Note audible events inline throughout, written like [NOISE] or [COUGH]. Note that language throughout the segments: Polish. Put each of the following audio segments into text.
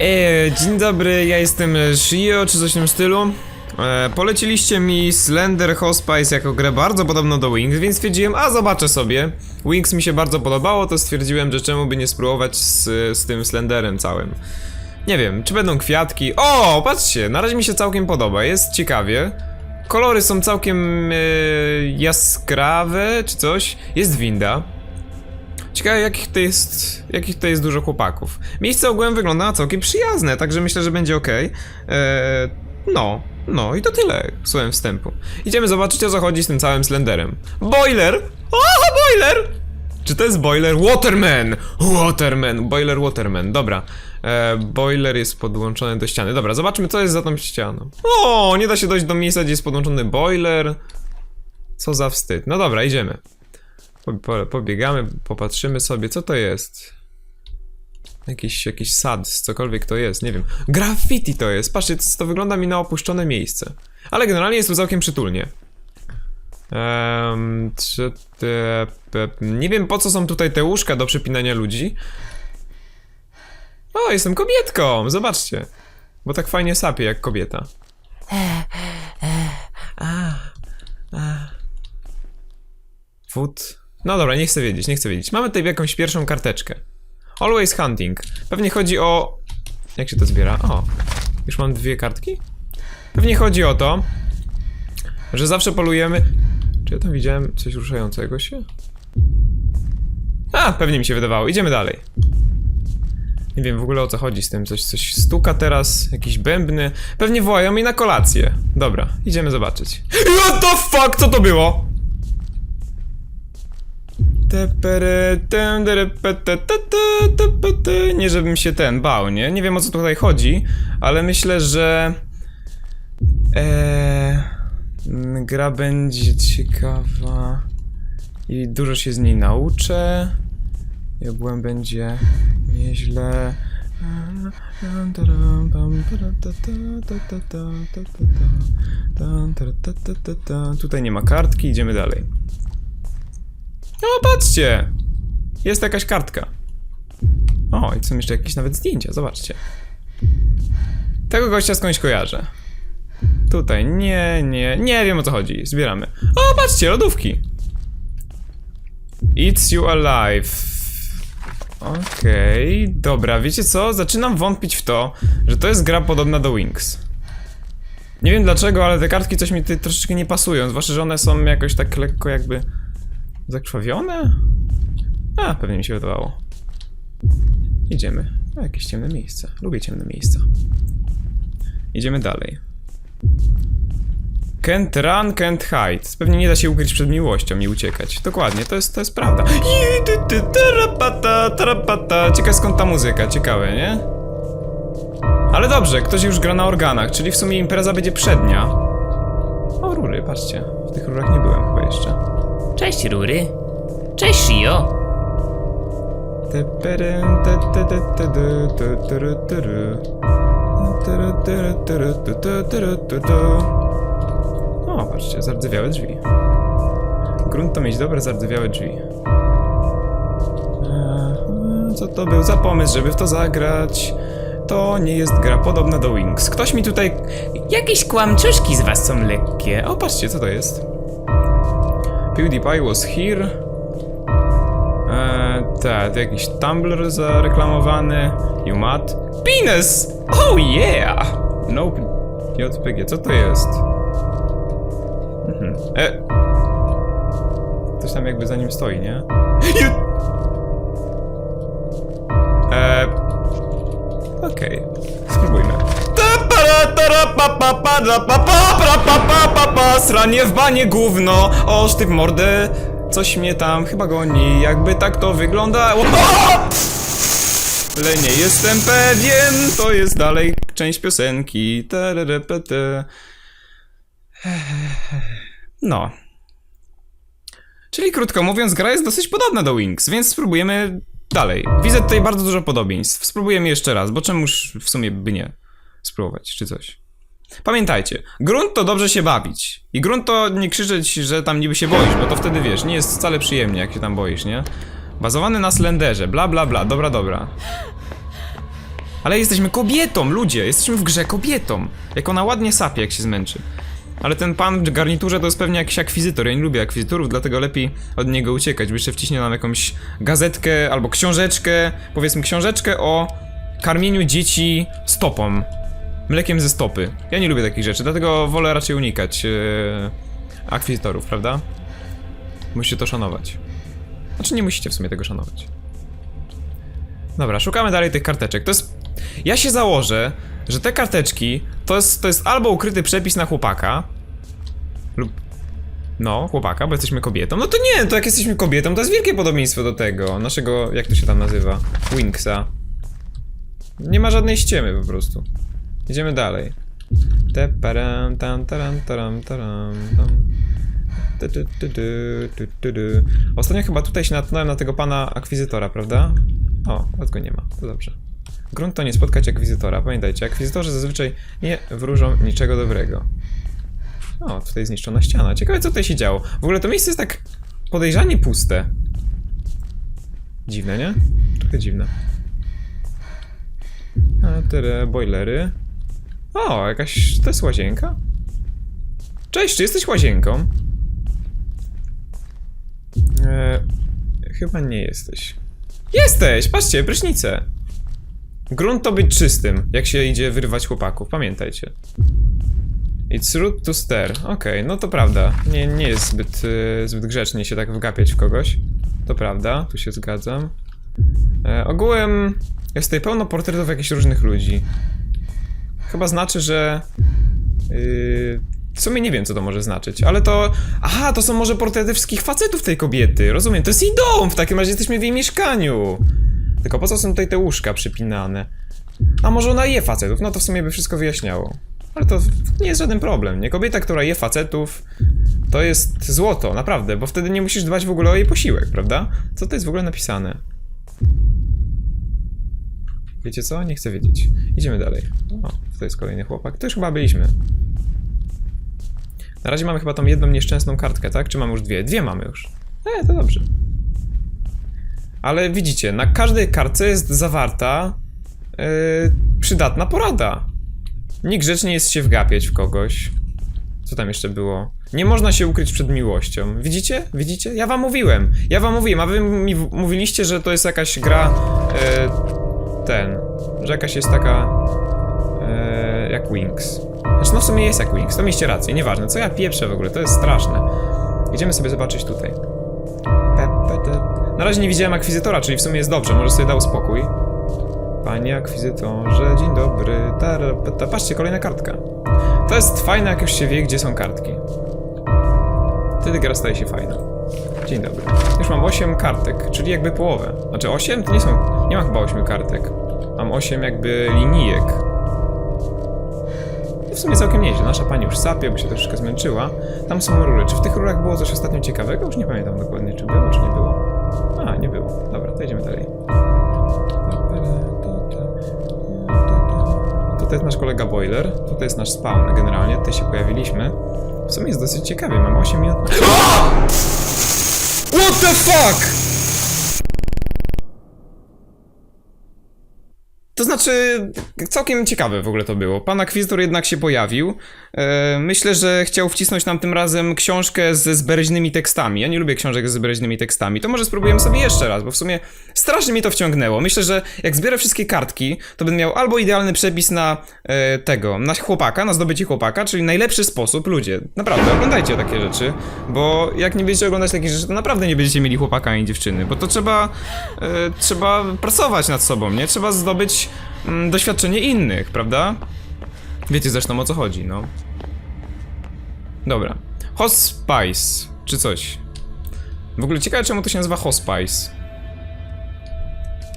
E, dzień dobry, ja jestem Shio, czy coś w tym stylu. E, poleciliście mi Slender Hospice jako grę bardzo podobną do Wings, więc stwierdziłem, a zobaczę sobie. Wings mi się bardzo podobało, to stwierdziłem, że czemu by nie spróbować z, z tym Slenderem całym. Nie wiem, czy będą kwiatki. O, patrzcie, na razie mi się całkiem podoba, jest ciekawie. Kolory są całkiem e, jaskrawe, czy coś. Jest winda. Ciekawe jakich to jest, jakich to jest dużo chłopaków. Miejsce ogółem wygląda na całkiem przyjazne, także myślę, że będzie ok. Eee, no, no i to tyle słowem wstępu. Idziemy zobaczyć o co chodzi z tym całym Slenderem. Boiler! O, boiler! Czy to jest boiler? Waterman! Waterman! Boiler Waterman, dobra. E, boiler jest podłączony do ściany. Dobra, zobaczmy co jest za tą ścianą. O, nie da się dojść do miejsca, gdzie jest podłączony boiler. Co za wstyd. No dobra, idziemy. Po, po, pobiegamy, popatrzymy sobie, co to jest. Jakiś, jakiś sad, cokolwiek to jest, nie wiem. Graffiti to jest, patrzcie, to, to wygląda mi na opuszczone miejsce. Ale generalnie jest tu całkiem przytulnie. Um, czy te, pe, nie wiem po co są tutaj te łóżka do przypinania ludzi. O, jestem kobietką, zobaczcie. Bo tak fajnie sapie jak kobieta. Food. No dobra, nie chcę wiedzieć, nie chcę wiedzieć. Mamy tutaj jakąś pierwszą karteczkę. Always hunting. Pewnie chodzi o... Jak się to zbiera? O, już mam dwie kartki? Pewnie chodzi o to, że zawsze polujemy... Czy ja tam widziałem coś ruszającego się? A, pewnie mi się wydawało. Idziemy dalej. Nie wiem w ogóle o co chodzi z tym. Coś, coś stuka teraz, jakiś bębny. Pewnie wołają mi na kolację. Dobra, idziemy zobaczyć. What the fuck, co to było? Nie żebym się ten bał, nie? Nie wiem o co tutaj chodzi, ale myślę, że eee, gra będzie ciekawa i dużo się z niej nauczę. Ogółem będzie nieźle. Tutaj nie ma kartki, idziemy dalej. No patrzcie! Jest jakaś kartka. O, i są jeszcze jakieś nawet zdjęcia, zobaczcie. Tego gościa skądś kojarzę. Tutaj, nie, nie, nie wiem o co chodzi. Zbieramy. O, patrzcie, lodówki. It's you alive. Okej, dobra, wiecie co? Zaczynam wątpić w to, że to jest gra podobna do Wings. Nie wiem dlaczego, ale te kartki coś mi troszeczkę nie pasują, zwłaszcza, że one są jakoś tak lekko jakby zakrwawione? A, pewnie mi się wydawało. Idziemy. O, jakieś ciemne miejsce. Lubię ciemne miejsca. Idziemy dalej. Can't run, can't hide. Pewnie nie da się ukryć przed miłością i uciekać. Dokładnie, to jest, to jest prawda. Ciekawe skąd ta muzyka, ciekawe, nie? Ale dobrze, ktoś już gra na organach, czyli w sumie impreza będzie przednia. O, rury, patrzcie. W tych rurach nie byłem chyba jeszcze. Cześć Rury. Cześć Shio. O, patrzcie, zardzewiałe drzwi. Grunt to mieć dobre, zardzewiałe drzwi. Eee, Co to był za pomysł, żeby w to zagrać? To nie jest gra podobna do Wings. Ktoś mi tutaj... Jakieś kłamczuszki z was są lekkie. O, patrzcie, co to jest? PewDiePie was here. Eee, tak, jakiś Tumblr zareklamowany. You mad? Penis! Oh yeah! Nope. JPG, co to jest? Mhm. E. Ktoś tam jakby za nim stoi, nie? Eee. Okej, spróbujmy. Sranie w banie gówno. Oż ty w mordę Coś mnie tam chyba goni. Jakby tak to wyglądało! Ale nie jestem pewien To jest dalej część piosenki. Tererepete. No. Czyli krótko mówiąc gra jest dosyć podobna do Wings Więc spróbujemy dalej. Widzę tutaj bardzo dużo podobieństw. Spróbujemy jeszcze raz Bo czemuż w sumie by nie spróbować, czy coś. Pamiętajcie, grunt to dobrze się bawić. I grunt to nie krzyczeć, że tam niby się boisz, bo to wtedy wiesz, nie jest wcale przyjemnie, jak się tam boisz, nie? Bazowany na Slenderze, bla bla bla, dobra, dobra. Ale jesteśmy kobietą, ludzie! Jesteśmy w grze kobietą! Jak ona ładnie sapie, jak się zmęczy. Ale ten pan w garniturze to jest pewnie jakiś akwizytor. Ja nie lubię akwizytorów, dlatego lepiej od niego uciekać. Bo jeszcze wciśnie nam jakąś gazetkę albo książeczkę, powiedzmy książeczkę o karmieniu dzieci stopą. Mlekiem ze stopy. Ja nie lubię takich rzeczy, dlatego wolę raczej unikać yy, akwizytorów, prawda? Musicie to szanować. Znaczy nie musicie w sumie tego szanować. Dobra, szukamy dalej tych karteczek. To jest. Ja się założę, że te karteczki to jest, to jest albo ukryty przepis na chłopaka. Lub. No, chłopaka, bo jesteśmy kobietą. No to nie, to jak jesteśmy kobietą, to jest wielkie podobieństwo do tego. Naszego. Jak to się tam nazywa? Winksa. Nie ma żadnej ściemy po prostu. Idziemy dalej. Te param, tam, taram, taram, taram, tam. Tu, tu, tu, tu, tu, tu. Ostatnio chyba tutaj się natknąłem na tego pana akwizytora, prawda? O, akurat go nie ma, to dobrze. Grunt to nie spotkać akwizytora. Pamiętajcie, akwizytorzy zazwyczaj nie wróżą niczego dobrego. O, tutaj zniszczona ściana. Ciekawe, co tutaj się działo. W ogóle to miejsce jest tak podejrzanie puste. Dziwne, nie? Trochę dziwne. A, te boilery. O, jakaś... to jest łazienka? Cześć, czy jesteś łazienką? E, chyba nie jesteś. Jesteś! Patrzcie, prysznice! Grunt to być czystym, jak się idzie wyrywać chłopaków, pamiętajcie. It's rude to stare. Okej, no to prawda. Nie, nie jest zbyt, y, zbyt grzecznie się tak wgapiać w kogoś. To prawda, tu się zgadzam. E, ogółem jest tutaj pełno portretów jakichś różnych ludzi. Chyba znaczy, że... Yy, w sumie nie wiem, co to może znaczyć, ale to... Aha, to są może portrety wszystkich facetów tej kobiety, rozumiem, to jest jej dom, w takim razie jesteśmy w jej mieszkaniu. Tylko po co są tutaj te łóżka przypinane? A może ona je facetów? No to w sumie by wszystko wyjaśniało. Ale to nie jest żaden problem, nie? Kobieta, która je facetów, to jest złoto, naprawdę, bo wtedy nie musisz dbać w ogóle o jej posiłek, prawda? Co to jest w ogóle napisane? Wiecie co? Nie chcę wiedzieć. Idziemy dalej. O, tutaj jest kolejny chłopak. To już chyba byliśmy. Na razie mamy chyba tą jedną nieszczęsną kartkę, tak? Czy mamy już dwie? Dwie mamy już. E, to dobrze. Ale widzicie, na każdej kartce jest zawarta yy, przydatna porada. Niegrzecznie jest się wgapiać w kogoś. Co tam jeszcze było? Nie można się ukryć przed miłością. Widzicie? Widzicie? Ja wam mówiłem. Ja wam mówiłem, a wy mi mówiliście, że to jest jakaś gra. E, ten. Że jakaś jest taka. E, jak Wings. Znaczy, no w sumie jest jak Wings, to mieliście rację, nieważne. Co ja pieprzę w ogóle, to jest straszne. Idziemy sobie zobaczyć tutaj. Na razie nie widziałem akwizytora, czyli w sumie jest dobrze, może sobie dał spokój. Panie akwizytorze, dzień dobry. Pa, ta, patrzcie, kolejna kartka. To jest fajne, jak już się wie, gdzie są kartki. Wtedy gra staje się fajna. Dzień dobry. Już mam 8 kartek, czyli jakby połowę. Znaczy 8? To nie są. Nie ma chyba 8 kartek. Mam 8 jakby linijek. I w sumie całkiem nieźle. Nasza pani już sapie, bo się troszeczkę zmęczyła. Tam są rury. Czy w tych rurach było coś ostatnio ciekawego? Już nie pamiętam dokładnie, czy było, czy nie było. A, nie było. Dobra, to idziemy dalej. Tutaj jest nasz kolega Boiler. Tutaj jest nasz spawn generalnie. Tutaj się pojawiliśmy. W sumie jest dosyć ciekawie. Mamy 8 minut. [LAUGHS] What the fuck? Znaczy, całkiem ciekawe w ogóle to było. Pan akwizytor jednak się pojawił. E, myślę, że chciał wcisnąć nam tym razem książkę ze zbereźnymi tekstami. Ja nie lubię książek ze zbereźnymi tekstami. To może spróbujemy sobie jeszcze raz, bo w sumie strasznie mi to wciągnęło. Myślę, że jak zbiorę wszystkie kartki, to będę miał albo idealny przepis na e, tego, na chłopaka, na zdobycie chłopaka, czyli najlepszy sposób. Ludzie, naprawdę, oglądajcie takie rzeczy, bo jak nie będziecie oglądać takich rzeczy, to naprawdę nie będziecie mieli chłopaka ani dziewczyny, bo to trzeba, e, trzeba pracować nad sobą, nie? Trzeba zdobyć mm, doświadczenie innych, prawda? Wiecie zresztą o co chodzi, no. Dobra. Hospice, czy coś. W ogóle ciekawe czemu to się nazywa Hospice.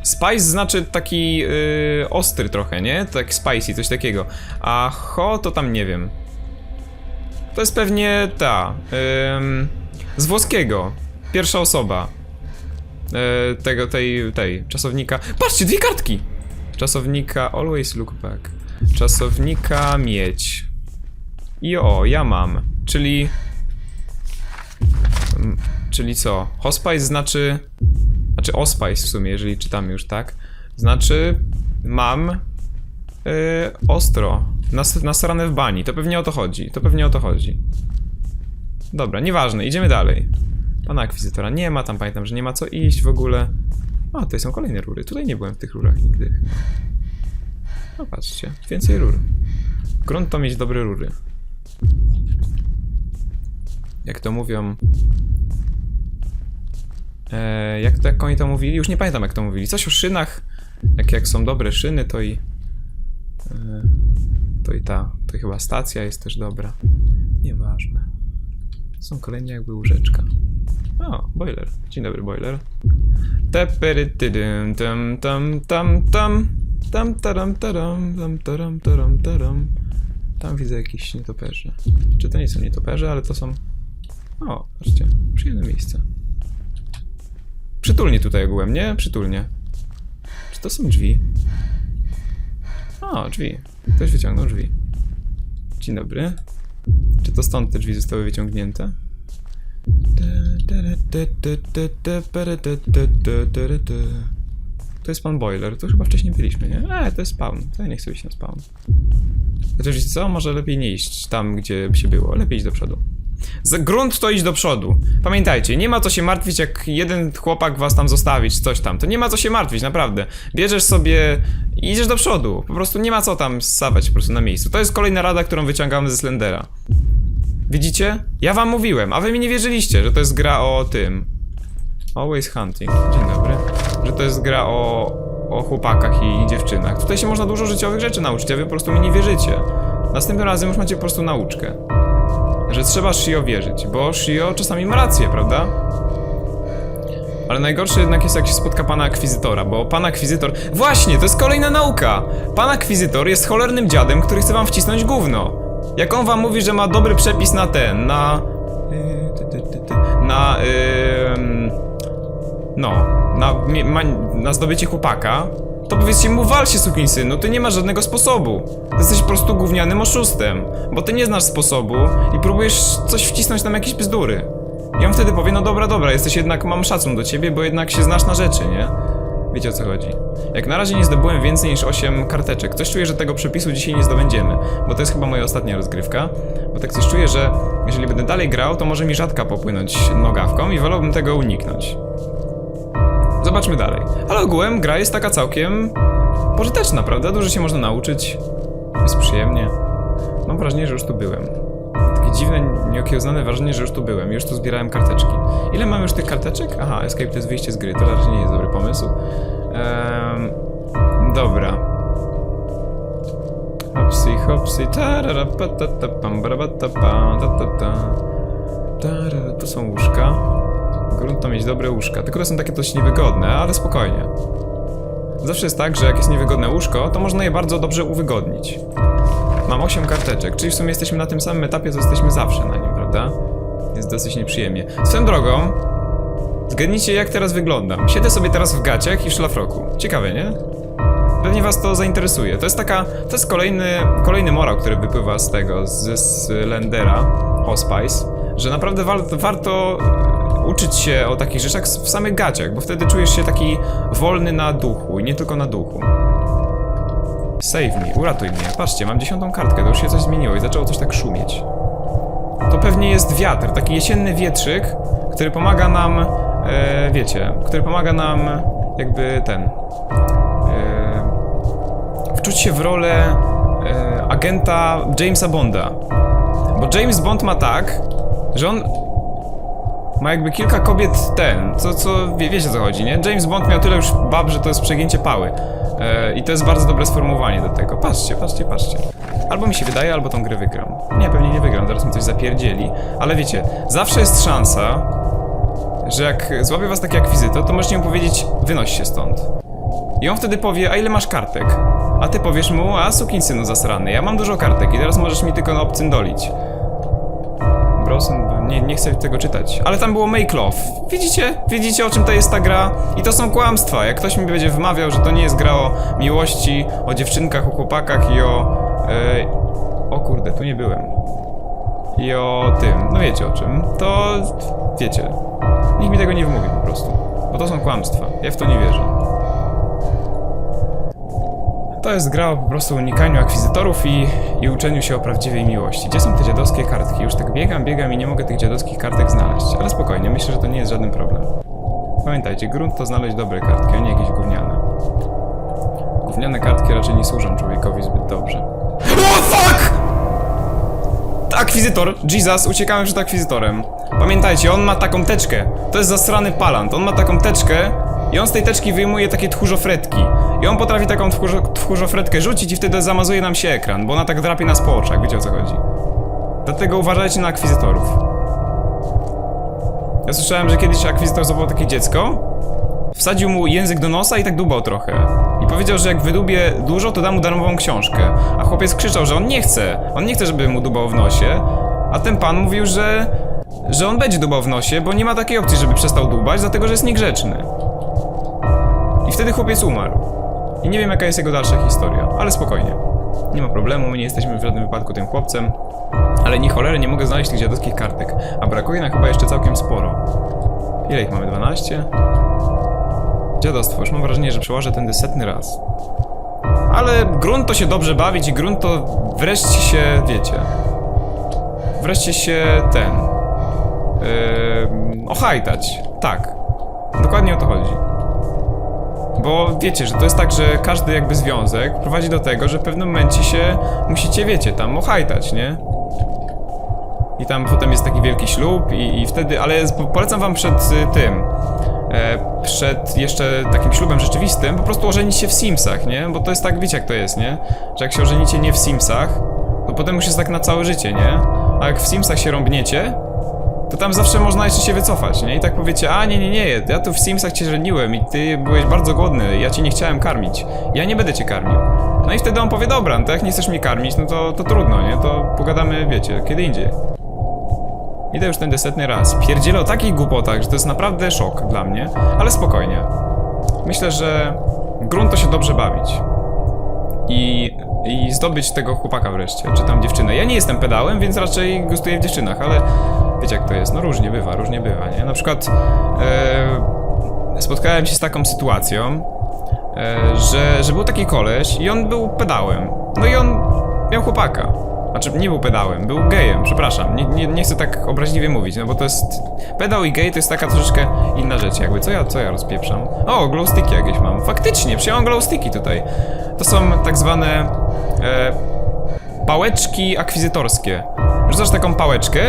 Spice znaczy taki yy, ostry trochę, nie? Tak spicy, coś takiego. A ho to tam nie wiem. To jest pewnie ta. ym, z włoskiego. Pierwsza osoba. Yy, tego, tej, tej, czasownika. Patrzcie, dwie kartki! Czasownika always look back. Czasownika mieć. I o, ja mam. Czyli. Mm, Czyli co? Hospice znaczy. Znaczy ospice w sumie, jeżeli czytamy już tak. Znaczy mam yy, ostro. Nas, nasrane w bani. To pewnie o to chodzi. To pewnie o to chodzi. Dobra, nieważne, idziemy dalej. Pana akwizytora nie ma, tam pamiętam, że nie ma co iść w ogóle. O, tutaj są kolejne rury. Tutaj nie byłem w tych rurach nigdy. No patrzcie, więcej rur. Grunt to mieć dobre rury. Jak to mówią. E, jak, to, jak oni to mówili? Już nie pamiętam jak to mówili. Coś o szynach. Jak, jak są dobre szyny, to i. E, to i ta. To chyba stacja jest też dobra. Nieważne. Są kolejne jakby łóżeczka. O, boiler. Dzień dobry, boiler. Tam, tam, tam, tam. Tam, taram, taram, tam, taram, taram, taram. Tam widzę jakieś nietoperze. Czy to nie są nietoperze, ale to są... O, patrzcie, przyjemne miejsce. Przytulnie tutaj ogółem, nie? Przytulnie. Czy to są drzwi? O, drzwi. Ktoś wyciągnął drzwi. Dzień dobry. Czy to stąd te drzwi zostały wyciągnięte? To jest pan Boiler, to chyba wcześniej byliśmy, nie? E, to jest spawn, to ja nie chcę iść na spawn. Chociaż co, może lepiej nie iść tam, gdzie by się było, lepiej iść do przodu. Za grunt to iść do przodu. Pamiętajcie, nie ma co się martwić, jak jeden chłopak was tam zostawić, coś tam. To nie ma co się martwić, naprawdę. Bierzesz sobie i idziesz do przodu. Po prostu nie ma co tam ssawać po prostu na miejscu. To jest kolejna rada, którą wyciągamy ze Slendera. Widzicie? Ja wam mówiłem, a wy mi nie wierzyliście, że to jest gra o tym. Always Hunting. Dzień dobry. Że to jest gra o, o chłopakach i dziewczynach. Tutaj się można dużo życiowych rzeczy nauczyć, a wy po prostu mi nie wierzycie. Następnym razem już macie po prostu nauczkę. Że trzeba Shio wierzyć, bo Shio czasami ma rację, prawda? Ale najgorsze jednak jest jak się spotka pana akwizytora, bo pan akwizytor... Właśnie, to jest kolejna nauka! Pan akwizytor jest cholernym dziadem, który chce wam wcisnąć gówno. Jak on wam mówi, że ma dobry przepis na ten, na... yy, Na... ym, no, na, ma, na zdobycie chłopaka, to powiedzcie mu wal się sukinsynu, ty nie masz żadnego sposobu. Jesteś po prostu gównianym oszustem, bo ty nie znasz sposobu i próbujesz coś wcisnąć nam jakieś bzdury. I on wtedy powie, no dobra, dobra, jesteś jednak, mam szacun do ciebie, bo jednak się znasz na rzeczy, nie? Wiecie o co chodzi. Jak na razie nie zdobyłem więcej niż 8 karteczek. Coś czuję, że tego przepisu dzisiaj nie zdobędziemy, bo to jest chyba moja ostatnia rozgrywka. Bo tak coś czuję, że jeżeli będę dalej grał, to może mi rzadka popłynąć nogawką i wolałbym tego uniknąć. Zobaczmy dalej. Ale ogółem gra jest taka całkiem pożyteczna, prawda? Dużo się można nauczyć. Jest przyjemnie. Mam wrażenie, że już tu byłem. Dziwne, nieokiełznane wrażenie, że już tu byłem. Już tu zbierałem karteczki. Ile mam już tych karteczek? Aha, escape to jest wyjście z gry. To raczej nie jest dobry pomysł. Ehm, dobra. Hopsi, hopsi, tarara, patata, pam, barabata, tu są łóżka. Grunt to mieć dobre łóżka, tylko to są takie dość niewygodne, ale spokojnie. Zawsze jest tak, że jak jest niewygodne łóżko, to można je bardzo dobrze uwygodnić. Mam 8 karteczek, czyli w sumie jesteśmy na tym samym etapie, co jesteśmy zawsze na nim, prawda? Jest dosyć nieprzyjemnie. Swoją drogą, zgadnijcie jak teraz wyglądam. Siedzę sobie teraz w gaciach i w szlafroku. Ciekawe, nie? Pewnie was to zainteresuje. To jest taka, to jest kolejny, kolejny morał, który wypływa z tego, z, z Lendera, Hospice, że naprawdę war, warto uczyć się o takich rzeczach w samych gaciach, bo wtedy czujesz się taki wolny na duchu i nie tylko na duchu. Save me, uratuj mnie. Patrzcie, mam dziesiątą kartkę, to już się coś zmieniło i zaczęło coś tak szumieć. To pewnie jest wiatr, taki jesienny wietrzyk, który pomaga nam, e, wiecie, który pomaga nam jakby ten, e, wczuć się w rolę e, agenta Jamesa Bonda. Bo James Bond ma tak, że on ma jakby kilka kobiet ten, co, co wie, wiecie co chodzi, nie? James Bond miał tyle już bab, że to jest przegięcie pały. E, I to jest bardzo dobre sformułowanie do tego. Patrzcie, patrzcie, patrzcie. Albo mi się wydaje, albo tą grę wygram. Nie, pewnie nie wygram, zaraz mi coś zapierdzieli. Ale wiecie, zawsze jest szansa, że jak złapie was taki akwizytor, to możecie mu powiedzieć, wynoś się stąd. I on wtedy powie, a ile masz kartek? A ty powiesz mu, a sukinsynu zasrany, ja mam dużo kartek i teraz możesz mi tylko obcyndolić. Nie, nie chcę tego czytać. Ale tam było make love. Widzicie? Widzicie o czym to jest ta gra? I to są kłamstwa. Jak ktoś mi będzie wmawiał, że to nie jest gra o miłości, o dziewczynkach, o chłopakach i o... E, o kurde, tu nie byłem. I o tym, no wiecie o czym. To wiecie. Nikt mi tego nie wmówi po prostu. Bo to są kłamstwa. Ja w to nie wierzę. To jest gra o po prostu unikaniu akwizytorów i, i uczeniu się o prawdziwej miłości. Gdzie są te dziadowskie kartki? Już tak biegam, biegam i nie mogę tych dziadowskich kartek znaleźć. Ale spokojnie, myślę, że to nie jest żaden problem. Pamiętajcie, grunt to znaleźć dobre kartki, a nie jakieś gówniane. Gówniane kartki raczej nie służą człowiekowi zbyt dobrze. O fuck! Akwizytor! Jesus, uciekałem przed akwizytorem. Pamiętajcie, on ma taką teczkę. To jest zasrany palant. On ma taką teczkę i on z tej teczki wyjmuje takie tchórzofretki. I on potrafi taką tchórzo tchórzofretkę rzucić i wtedy zamazuje nam się ekran, bo ona tak drapie nas po oczach, wiecie o co chodzi. Dlatego uważajcie na akwizytorów. Ja słyszałem, że kiedyś akwizytor złapał takie dziecko, wsadził mu język do nosa i tak dubał trochę. I powiedział, że jak wydubie dużo, to da mu darmową książkę. A chłopiec krzyczał, że on nie chce. On nie chce, żeby mu dubał w nosie. A ten pan mówił, że... że on będzie dubał w nosie, bo nie ma takiej opcji, żeby przestał dubać, dlatego że jest niegrzeczny. I wtedy chłopiec umarł. I nie wiem, jaka jest jego dalsza historia, ale spokojnie. Nie ma problemu, my nie jesteśmy w żadnym wypadku tym chłopcem. Ale ni cholery nie mogę znaleźć tych dziadowskich kartek. A brakuje nam chyba jeszcze całkiem sporo. Ile ich mamy? 12? Dziadostwo, już mam wrażenie, że przełożę tędy setny raz. Ale grunt to się dobrze bawić i grunt to wreszcie się, wiecie... Wreszcie się ten... Yy, ochajtać. Tak. Dokładnie o to chodzi. Bo wiecie, że to jest tak, że każdy jakby związek prowadzi do tego, że w pewnym momencie się musicie, wiecie, tam ochajtać, nie? I tam potem jest taki wielki ślub i, i wtedy, ale polecam wam przed y, tym, e, przed jeszcze takim ślubem rzeczywistym, po prostu ożenić się w Simsach, nie? Bo to jest tak, wiecie jak to jest, nie? Że jak się ożenicie nie w Simsach, to potem już jest tak na całe życie, nie? A jak w Simsach się rąbniecie, to tam zawsze można jeszcze się wycofać, nie? I tak powiecie, a nie, nie, nie, ja tu w Simsach cię żeniłem i ty byłeś bardzo głodny, ja cię nie chciałem karmić. Ja nie będę cię karmił. No i wtedy on powie, dobra, no to jak nie chcesz mnie karmić, no to, to trudno, nie? To pogadamy, wiecie, kiedy indziej. Idę już ten setny raz. Pierdzielę o takich głupotach, że to jest naprawdę szok dla mnie, ale spokojnie. Myślę, że grunt to się dobrze bawić. I, I zdobyć tego chłopaka wreszcie, czy tam dziewczynę. Ja nie jestem pedałem, więc raczej gustuję w dziewczynach, ale wiecie jak to jest, no różnie bywa, różnie bywa, nie? Na przykład e, spotkałem się z taką sytuacją, e, że, że był taki koleś i on był pedałem. No i on miał chłopaka. Znaczy, nie był pedałem, był gejem, przepraszam. Nie, nie, nie chcę tak obraźliwie mówić, no bo to jest... Pedał i gej to jest taka troszeczkę inna rzecz, jakby. Co ja, co ja rozpieprzam? O, glowsticki jakieś mam. Faktycznie, przyjąłem glowsticki tutaj. To są tak zwane... E, pałeczki akwizytorskie. Rzucasz taką pałeczkę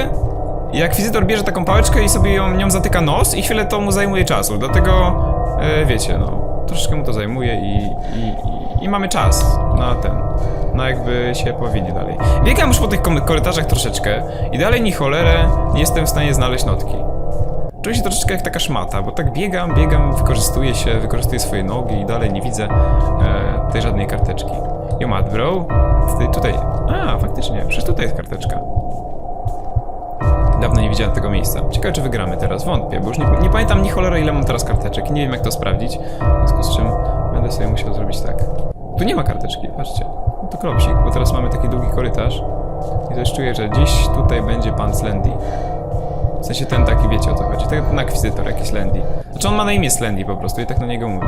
i akwizytor bierze taką pałeczkę i sobie ją, nią zatyka nos i chwilę to mu zajmuje czasu, dlatego e, wiecie, no, troszeczkę mu to zajmuje i, i, i, i mamy czas na ten, na jakby się powinie dalej. Biegam już po tych korytarzach troszeczkę i dalej ni cholerę nie jestem w stanie znaleźć notki. Czuję się troszeczkę jak taka szmata, bo tak biegam, biegam, wykorzystuję się, wykorzystuję swoje nogi i dalej nie widzę e, tej żadnej karteczki. You mad, bro? Tutaj, tutaj. A, faktycznie, przecież tutaj jest karteczka. Dawno nie widziałem tego miejsca. Ciekawe, czy wygramy teraz. Wątpię, bo już nie, nie pamiętam ni cholera, ile mam teraz karteczek nie wiem, jak to sprawdzić. W związku z czym będę sobie musiał zrobić tak. Tu nie ma karteczki, patrzcie. To kropsik, bo teraz mamy taki długi korytarz. I też czuję, że gdzieś tutaj będzie pan Slendy. W sensie ten taki, wiecie o co chodzi. Ten akwizytor, jakiś Landy. Znaczy on ma na imię Slendy po prostu i tak na niego mówię.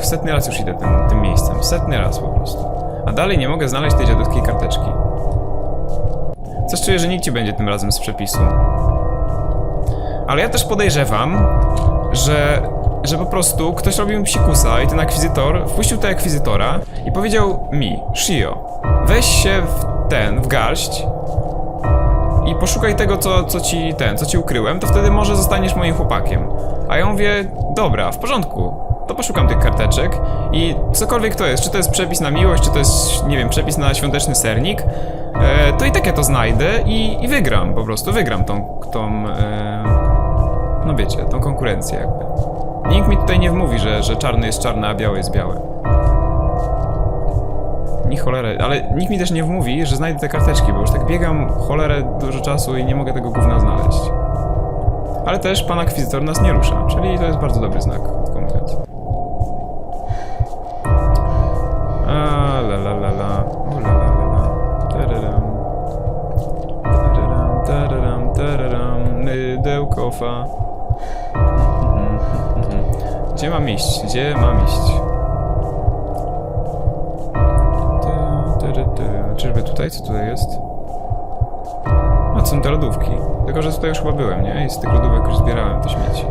Setny raz już idę tym, tym miejscem. Setny raz po prostu. A dalej nie mogę znaleźć tej dziadowskiej karteczki. Coś czuję, że nikt ci będzie tym razem z przepisu. Ale ja też podejrzewam, że, że po prostu ktoś robił mi psikusa i ten akwizytor wpuścił tego akwizytora i powiedział mi, Shio, weź się w ten, w garść i poszukaj tego, co, co ci ten, co ci ukryłem, to wtedy może zostaniesz moim chłopakiem. A ja mówię, dobra, w porządku. To poszukam tych karteczek i cokolwiek to jest, czy to jest przepis na miłość, czy to jest, nie wiem, przepis na świąteczny sernik, e, to i tak ja to znajdę i, i wygram, po prostu wygram tą, tą e, no wiecie, tą konkurencję jakby. Nikt mi tutaj nie wmówi, że, że czarny jest czarny, a biały jest biały. Ni cholerę, ale nikt mi też nie wmówi, że znajdę te karteczki, bo już tak biegam cholerę dużo czasu i nie mogę tego gówna znaleźć. Ale też pan akwizytor nas nie rusza, czyli to jest bardzo dobry znak, mam iść? Gdzie mam iść? Czyżby tutaj? Co tutaj jest? A, są te lodówki. Tylko, że tutaj już chyba byłem, nie? I z tych lodówek już zbierałem te śmieci.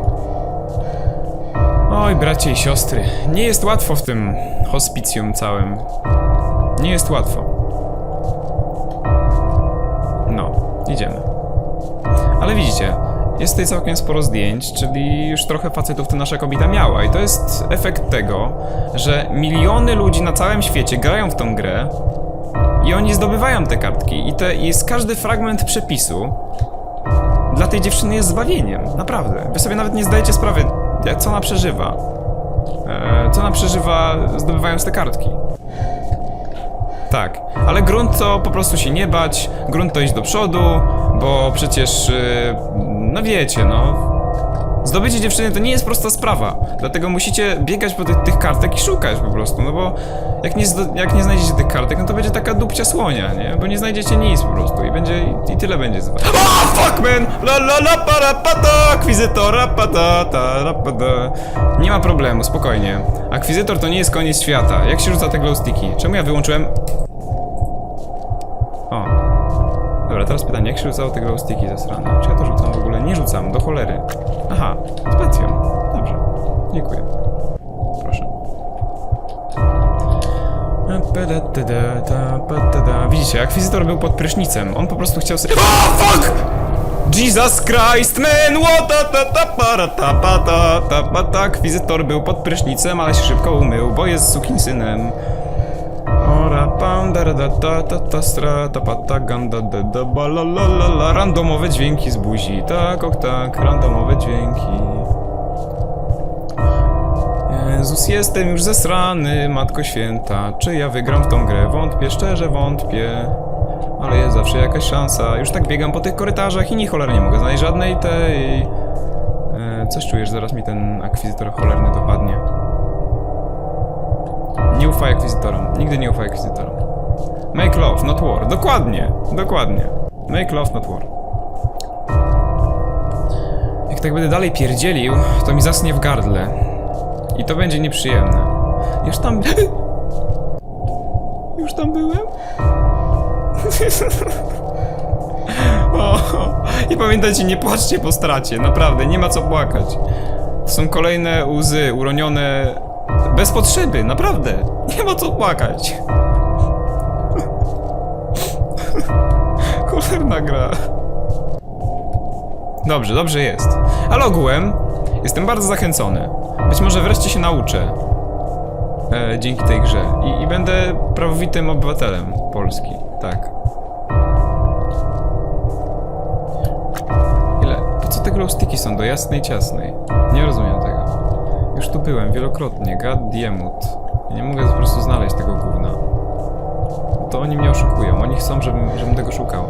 Oj, bracie i siostry. Nie jest łatwo w tym hospicjum całym. Nie jest łatwo. No, idziemy. Ale widzicie, jest tutaj całkiem sporo zdjęć, czyli już trochę facetów to nasza kobieta miała. I to jest efekt tego, że miliony ludzi na całym świecie grają w tą grę i oni zdobywają te kartki. I, te, i jest każdy fragment przepisu dla tej dziewczyny jest zbawieniem. Naprawdę. Wy sobie nawet nie zdajecie sprawy, co ona przeżywa. E, co ona przeżywa zdobywając te kartki. Tak, ale grunt to po prostu się nie bać, grunt to iść do przodu, bo przecież, yy, no wiecie, no. Zdobycie dziewczyny to nie jest prosta sprawa, dlatego musicie biegać po tych, tych kartek i szukać po prostu, no bo jak nie, jak nie znajdziecie tych kartek, no to będzie taka dupcia słonia, nie? Bo nie znajdziecie nic po prostu i będzie, i, tyle będzie z was. O, fuck man! La la la para pata, akwizytora pata, ta ra, pata. Nie ma problemu, spokojnie. Akwizytor to nie jest koniec świata. Jak się rzuca te glowsticki? Czemu ja wyłączyłem Dobra, teraz pytanie, jak się rzucało te glowsticki ze strony? Czy ja to rzucam w ogóle? Nie rzucam, do cholery. Aha, spacją. Dobrze. Dziękuję. Proszę. Widzicie, akwizytor był pod prysznicem. On po prostu chciał sobie... O, fuck! Jesus Christ, man! Akwizytor był pod prysznicem, ale się szybko umył, bo jest sukinsynem. Da ta ta ta stra ta da da ba la la la la. Randomowe dźwięki z buzi, tak ok tak, randomowe dźwięki. Jezus, jestem już zesrany, Matko Święta. Czy ja wygram w tą grę? Wątpię, szczerze wątpię. Ale jest zawsze jakaś szansa. Już tak biegam po tych korytarzach i ni cholernie nie mogę znaleźć żadnej tej... E, coś czujesz, zaraz mi ten akwizytor cholerny dopadnie. nie ufaj akwizytorom. Nigdy nie ufaj akwizytorom. Make love, not war. Dokładnie, dokładnie. Make love, not war. Jak tak będę dalej pierdzielił, to mi zasnie w gardle. I to będzie nieprzyjemne. Już tam... Już tam byłem? [LAUGHS] o, I pamiętajcie, nie płaczcie po stracie. Naprawdę, nie ma co płakać. To są kolejne łzy uronione bez potrzeby, naprawdę. Nie ma co płakać. Cholerna gra. Dobrze, dobrze jest. Ale ogółem jestem bardzo zachęcony. Być może wreszcie się nauczę. E, dzięki tej grze. I, I będę prawowitym obywatelem Polski. Tak. Ile? Po co te glowsticki są do jasnej ciasnej? Nie rozumiem tu byłem wielokrotnie, god diemut. Nie mogę po prostu znaleźć tego gówna. To oni mnie oszukują, oni chcą, żebym, żebym tego szukał.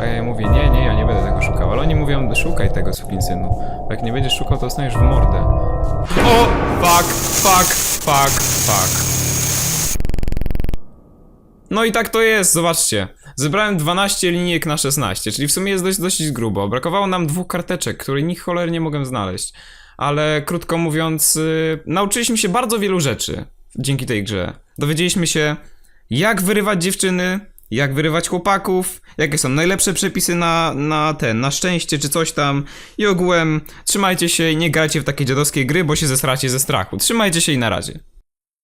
A ja mówię, nie, nie, ja nie będę tego szukał. Ale oni mówią, szukaj tego sukinsynu. Bo jak nie będziesz szukał, to dostaniesz w mordę. O! Fuck, fuck, fuck, fuck. No i tak to jest, zobaczcie. Zebrałem 12 linijek na 16, czyli w sumie jest dość, dość grubo. Brakowało nam dwóch karteczek, które nikt cholernie nie mogłem znaleźć. Ale krótko mówiąc, yy, nauczyliśmy się bardzo wielu rzeczy dzięki tej grze. Dowiedzieliśmy się, jak wyrywać dziewczyny, jak wyrywać chłopaków, jakie są najlepsze przepisy na, na ten, na szczęście czy coś tam. I ogółem trzymajcie się i nie grajcie w takie dziadowskie gry, bo się zesracie ze strachu. Trzymajcie się i na razie.